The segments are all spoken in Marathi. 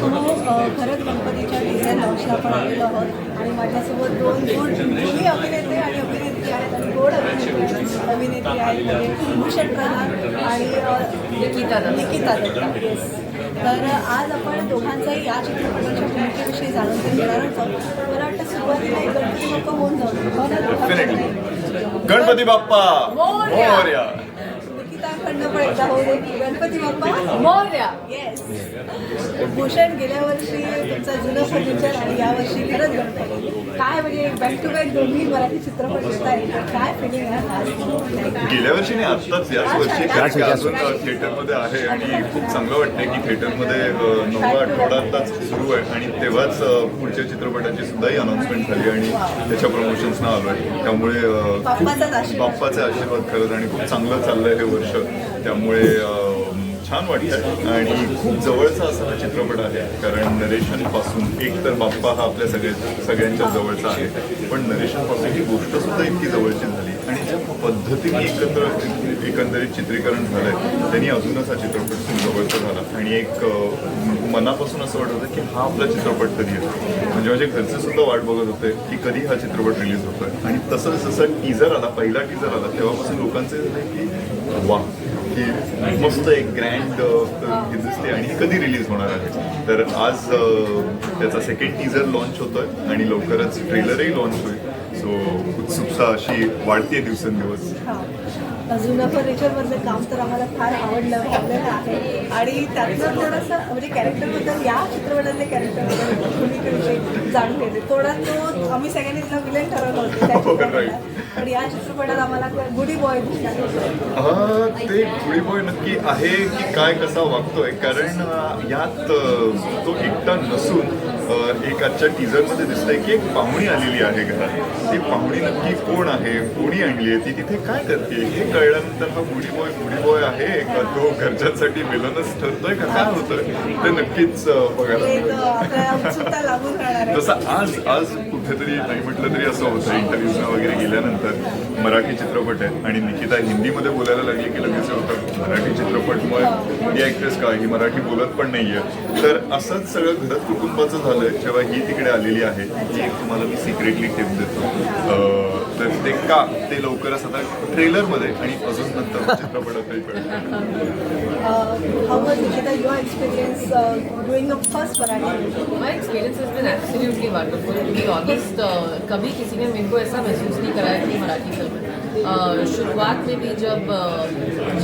हो खरंच गणपतीच्या डिझाईन लॉन्चला आपण आलेलो आहोत. आणि माझ्यासोबत दोन दोन जुनी अभिनेते आणि अभिनेत्री आहेत आणि गोड अभिनेत्री आहेत. अभिनेत्री आहेत. म्हणजे भूषण प्रधान आणि अ, निकिता दत्त. निकिता दत्त. येस तर आज आपण दोघांचाही या चित्रपटाच्या भूमिकेविषयी जाणून घेणार आहोत. मला वाटतं सुरुवातीला एक गणपती बाप्पा होऊन जाऊ. गणपती बाप्पा. पण एकदा होऊ दे गणपती बाप्पा? मोर्या. येस भूषण गेल्या वर्षी तुमचं जुनं फर्निचर आणि यावर्षी खरंच गणपती काय म्हणजे बॅक टू बॅक दोन्ही मराठी चित्रपट येत आहेत. काय फिलिंग आहे गेल्या वर्षी नाही आत्ताच याच वर्षी कारण की अजून थिएटरमध्ये आहे आणि खूप चांगलं वाटतंय की थिएटरमध्ये नववा आठवडा आत्ताच सुरू आहे आणि तेव्हाच पुढच्या चित्रपटाची सुद्धाही अनाऊन्समेंट झाली आणि त्याच्या प्रमोशन्सना त्यामुळे बाप्पाचाच खूप आशीर्वाद. बाप्पाचे आशीर्वाद खरंच आणि खूप चांगलं चाललंय हे वर्ष. त्यामुळे छान वाटतं आणि खूप जवळचा असा हा चित्रपट आहे कारण नरेशनपासून एक तर बाप्पा हा आपल्या सगळ्या सगळ्यांच्या जवळचा आहे. पण नरेशनपासून ही गोष्ट सुद्धा इतकी जवळची झाली. आणि ज्या पद्धतीने एकत्र एकंदरीत चित्रीकरण झालंय त्यांनी अजूनच हा चित्रपट खूप जवळचा झाला. आणि एक मनापासून असं वाटत होतं की हा आपला चित्रपट कधी येतो म्हणजे माझे घरचे सुद्धा वाट बघत होते की कधी हा चित्रपट रिलीज होतोय. आणि तसंच जसं टीजर आला पहिला टीजर आला तेव्हापासून लोकांचे झाले की वा की मस्त एक ग्रँड दिसते आणि कधी रिलीज होणार आहे? तर आज त्याचा सेकंड टीजर लॉन्च होतोय आणि लवकरच ट्रेलरही लॉन्च होईल. सो उत्सुकता अशी वाढते दिवसेंदिवस. हो. जुनं फर्निचरमधलं काम तर आम्हाला फार आवडलं आवडलेलं आहे. आणि त्यातलं थोडंसं म्हणजे कॅरेक्टरबद्दल या चित्रपटातल्या कॅरेक्टरबद्दल जाणून घेते थोडा तो आम्ही सगळ्यांनी तिला विलेन ठरवलं होतं त्या. चित्रपटात पण या चित्रपटात आम्हाला गुडी बॉय ते गुडी बॉय नक्की आहे की काय कसा वागतोय? कारण यात तो एकटा नसून एक आजच्या टीजरमध्ये दिसतंय की एक पाहुणी आलेली आहे घरात. ती पाहुणी नक्की कोण आहे? कोणी आणली आहे ती? तिथे काय करते? हे कळल्यानंतर हा गुडी बॉय गुडी बॉय आहे. का तो घरच्यांसाठी विलनच ठरतोय का? काय होतंय? ते नक्कीच बघायला तसं आज आज कुठेतरी नाही म्हटलं तरी असं होतं. इंटरव्ह्यूजना वगैरे गेल्यानंतर मराठी चित्रपट आहे. आणि निकिता हिंदीमध्ये बोलायला लागली की लगेच होतं मराठी चित्रपट. मग हिंदी ॲक्ट्रेस का? ही मराठी बोलत पण नाहीये. तर असंच सगळं घरात कुटुंबाचं झालं जेव्हा ही तिकडे आलेली आहे ती एक तुम्हाला मी सिक्रेटली टिप देतो. तर ते का? ते लवकरच आता ट्रेलरमध्ये आणि अजून नंतर चित्रपटातही कळतं how was Nikita your experience uh, doing a first Marathi My experience has been absolutely wonderful. To be honest, uh, कभी किसी ने मेरे को ऐसा महसूस नहीं कराया कि मराठी फ़िल्म uh, शुरुआत में भी जब uh,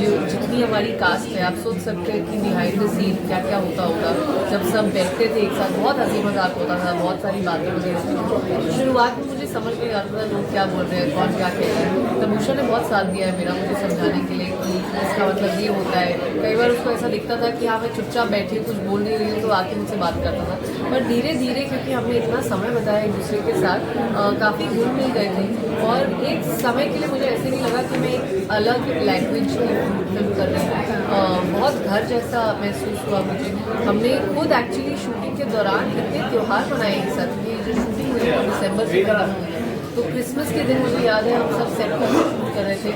जो जितनी हमारी कास्ट है आप सोच सकते हैं कि बिहाइंड द सीन क्या क्या होता होगा। जब सब बैठते थे एक साथ बहुत हँसी मज़ाक होता था बहुत सारी बातें होती शुरुआत में मुझे समझ नहीं आता था लोग क्या बोल रहे हैं कौन क्या कह रहे हैं। तो भूषण ने बहुत साथ दिया है मेरा मुझे समझाने के लिए कि इसका मतलब ये होता है कई बार उसको ऐसा दिखता था कि हाँ मैं चुपचाप बैठी हूँ, कुछ बोल नहीं रही हूँ तो आके मुझसे बात करता था। पर धीरे धीरे, क्योंकि हमने इतना समय बताया एक दूसरे के साथ काफ़ी घुल मिल गए थे। और एक समय के लिए मुझे ऐसे नहीं लगा कि मैं एक अलग लैंग्वेज फ़िल्म कर रही हूँ। बहुत घर जैसा महसूस हुआ मुझे। हमने खुद एक्चुअली शूटिंग के दौरान इतने त्यौहार मनाए एक साथ ये जो शूटिंग हुई है दिसंबर से हुई है। तो क्रिसमस के दिन मुझे याद है, हम सब सेट शूट कर रहे थे।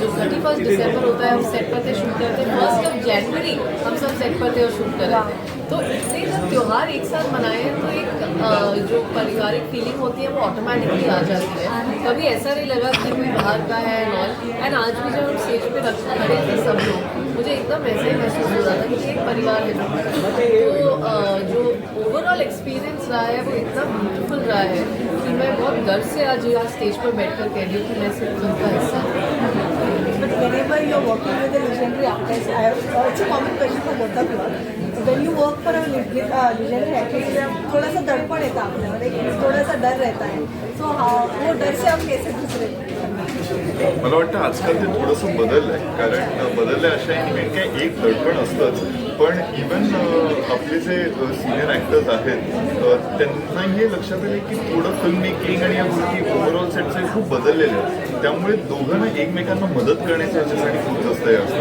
जो थर्टी फ़र्स्ट दिसंबर होता है, हम सेट पर थे शूट कर रहे थे फ़र्स्ट ऑफ़ जनवरी हम सब सेट पर थे और शूट कर रहे थे। तो इतने जब त्यौहार एक साथ मनाए हैं तो एक जो पारिवारिक फीलिंग होती है, वो ऑटोमेटिकली आ जाती है। कभी ऐसा नहीं लगा कि कोई बाहर का है एंड ऑल एंड आज भी जब हम स्टेज पे रख, खड़े थे सब लोग, मुझे एकदम ऐसे ही महसूस हो रहा था कि एक परिवार है। तो जो ओवरऑल एक्सपीरियंस रहा है, वो इतना ब्यूटीफुल रहा है कि मैं बहुत गर्व से आज यहाँ स्टेज पर बैठकर कह रही हूँ कि मैं सिर्फ़ उनका But whenever you're working with a legendary artist, I have, uh, it's a common question for both of you. When you work for a le- uh, legendary artist, थोड़ा सा दड़पण रहता है आपने मतलब थोड़ा सा डर रहता है सो so, वो डर से आप कैसे दूसरे मला वाटतं आजकाल ते थोडंसं आहे कारण बदललंय अशा याने काय एक दडपण असतंच. पण इवन आपले जे सिनियर ॲक्टर्स आहेत त्यांना हे लक्षात आलं की थोडं फिल्म मेकिंग आणि या गोष्टी ओव्हरऑल सेटचे खूप बदललेले आहेत. त्यामुळे दोघांना एकमेकांना मदत करण्याच्या ह्याच्यासाठी खूप जास्त हे असतं.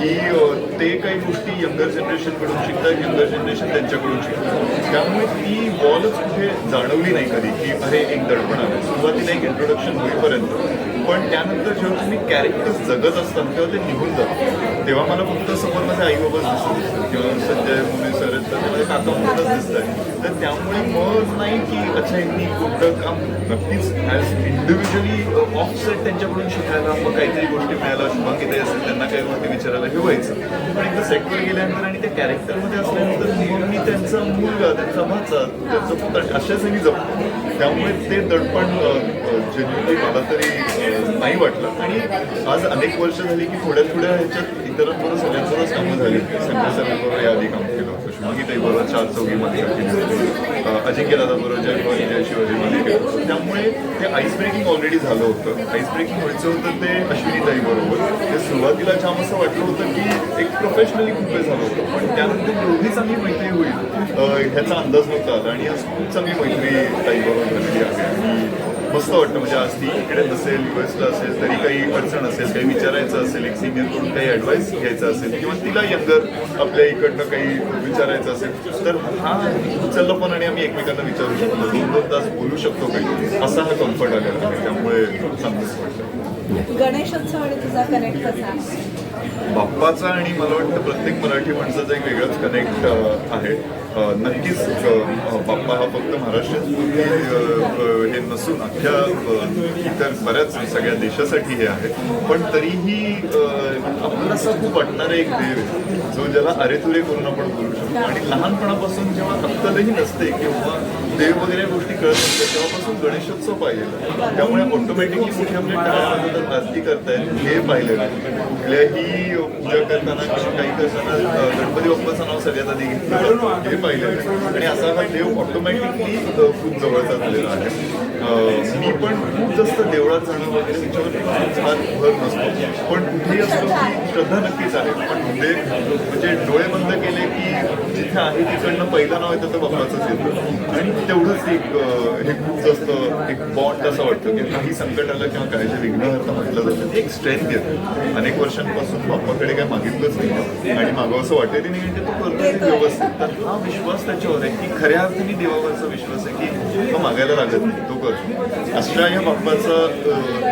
की ते काही गोष्टी यंगर जनरेशनकडून शिकतात यंगर जनरेशन त्यांच्याकडून शिकतात. त्यामुळे ती वॉलच कुठे जाणवली नाही कधी की अरे एक दडपण आलं. सुरुवातीला एक इंट्रोडक्शन होईपर्यंत. पण त्यानंतर जेव्हा तुम्ही कॅरेक्टर्स जगत असतात तेव्हा ते निघून जातात तेव्हा मला फक्त समोर माझे आई बाबाच दिसत किंवा सध्या मुली सर तर ते काका आहे तर त्यामुळे मग नाही की अच्छा यांनी कुठं काम नक्कीच ॲज इंडिव्हिज्युअली ऑफसेट त्यांच्याकडून शिकायला मग काहीतरी गोष्टी मिळायला किती असेल त्यांना काही गोष्टी विचारायला हे व्हायचं. पण एकदा सेटवर गेल्यानंतर आणि त्या कॅरेक्टरमध्ये असल्यानंतर मग मी त्यांचा मुलगा त्यांचा भाचा त्यांचं पुत्र अशाच मी जपतो. त्यामुळे ते दडपण जेन्युअली मला तरी नाही वाटलं. आणि आज अनेक वर्ष झाली की थोड्या थोड्या ह्याच्यात इतरांबरोबर सगळ्यांबरोबरच कामं झाली. संजय सरांबरोबर या आधी काम केलं होतं. शुभांगीताई बरोबर चार चौघीमध्ये काम केलं होतं. अजिंक्य दादा बरोबर जय भवानी जय केलं होतं. त्यामुळे ते आईस ब्रेकिंग ऑलरेडी झालं होतं. आईस ब्रेकिंग व्हायचं होतं ते अश्विनीताई बरोबर ते सुरुवातीला जाम असं वाटलं होतं की एक प्रोफेशनली खूप वेळ झालं होतं. पण त्यानंतर एवढी चांगली मैत्री होईल. ह्याचा अंदाज नव्हता आला आणि आज खूप चांगली मैत्री ताईबरोबर झालेली आहे. आणि मस्त वाटतं म्हणजे आज ती इकडे नसेल युएसला असेल तरी काही अडचण असेल काही विचारायचं असेल एक सिनियरकडून काही ॲडवाईस घ्यायचा असेल किंवा तिला यंगर आपल्या इकडनं काही विचारायचं असेल तर हा उचललं पण आणि आम्ही एकमेकांना विचारू शकतो. दोन दोन तास बोलू शकतो काही. असा हा कम्फर्ट आलेला आहे. त्यामुळे चांगलंच वाटतं. गणेशोत्सव आणि तुझा कनेक्ट कसा? बाप्पाचा आणि मला वाटतं प्रत्येक मराठी माणसाचा एक वेगळंच कनेक्ट आहे. नक्कीच बाप्पा हा फक्त महाराष्ट्रात हे नसून अख्ख्या इतर बऱ्याच सगळ्या देशासाठी हे आहे. पण तरीही आपल्याला असं खूप वाटणारा एक देव आहे जो ज्याला अरेतुरे करून आपण बोलू शकतो. आणि लहानपणापासून जेव्हा अक्कलही नसते किंवा देव वगैरे गोष्टी कळत असते तेव्हापासून गणेशोत्सव पाहिलेला त्यामुळे ऑटोमॅटिकली कुठे आपले टाळ्या वाजवतात करतायत हे पाहिलेलं कुठल्याही पूजा करताना किंवा काही करताना गणपती बाप्पाचं नाव सगळ्यात आधी घेतलं हे पाहिलं आणि असा हा देव ऑटोमॅटिकली खूप जवळचा झालेला आहे. मी पण खूप जास्त देवळात जाणं वगैरे त्याच्यावर फार भर नसतो. पण कुठेही असतो की श्रद्धा नक्कीच आहे. पण देव म्हणजे डोळे बंद केले की तिकडनं पहिलं नाव येतं तर बाप्पाचंच येतं आणि तेवढंच एक हे खूप जास्त एक बॉन्ड असं वाटतं की काही संकट आलं किंवा काय जे विघ्नहर्ता म्हटलं जातं. ते एक स्ट्रेंथ येतं. अनेक वर्षांपासून बाप्पाकडे काय मागितलंच नाही. आणि मागं असं वाटत नाही म्हणजे तो करतो व्यवस्थित. तर हा विश्वास त्याच्यावर आहे की खऱ्या अर्थाने देवावरचा विश्वास आहे की तो मागायला लागत नाही तो करतो अशा या बाप्पाचा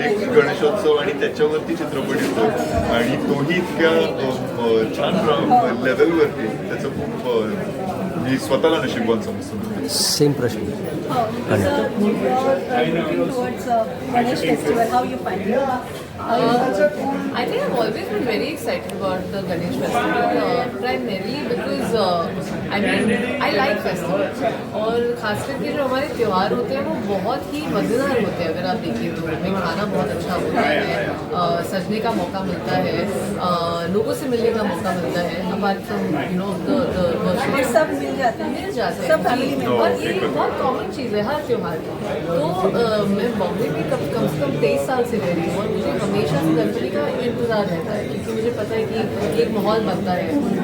एक गणेशोत्सव आणि त्याच्यावरती चित्रपट येतो आणि तोही इतक्या छान लेवलवरती त्याचं खूप मी स्वतःला नशीबवान समजतो सेम प्रश्न Oh, so you're looking towards uh, Ganesh festival. How you find it? Uh, I think I've always been very excited about the Ganesh festival, uh, primarily because uh, I mean I like festivals. और खास करके जो हमारे त्यौहार होते हैं वो बहुत ही मज़ेदार होते हैं अगर आप देखिए तो। उनमें खाना बहुत अच्छा होता है uh, सजने का मौका मिलता है uh, लोगों से मिलने का मौका मिलता है अपार्ट फ्रॉम यू नो सब मिल जाते हैं। मिल जाते हैं। और ये बहुत कॉमन चीज़ है हर त्यौहार में। तो अ, मैं बॉम्बे में कम कम से कम तेईस साल से रह रही हूँ और मुझे हमेशा से गणपति का इंतजार रहता है क्योंकि मुझे पता है कि एक माहौल बनता है उन